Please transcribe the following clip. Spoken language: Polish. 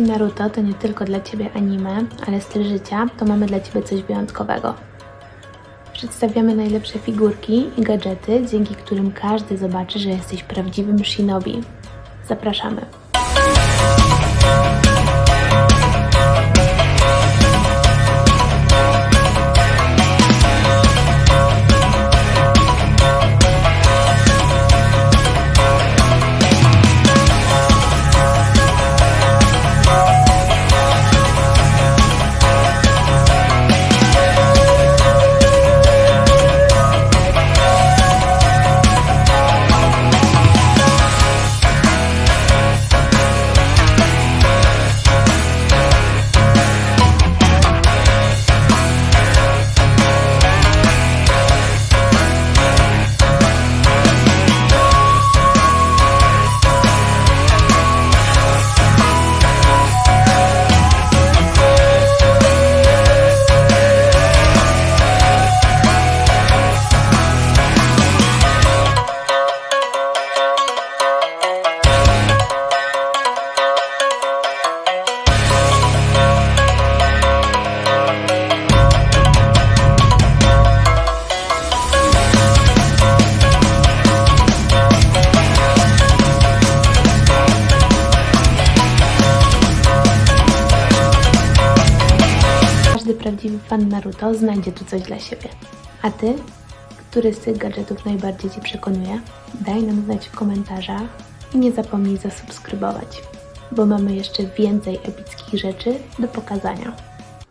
Jeśli Naruto to nie tylko dla Ciebie anime, ale styl życia, to mamy dla Ciebie coś wyjątkowego. Przedstawiamy najlepsze figurki i gadżety, dzięki którym każdy zobaczy, że jesteś prawdziwym shinobi. Zapraszamy. Prawdziwy fan Naruto znajdzie tu coś dla siebie. A Ty? Który z tych gadżetów najbardziej Cię przekonuje? Daj nam znać w komentarzach i nie zapomnij zasubskrybować, bo mamy jeszcze więcej epickich rzeczy do pokazania.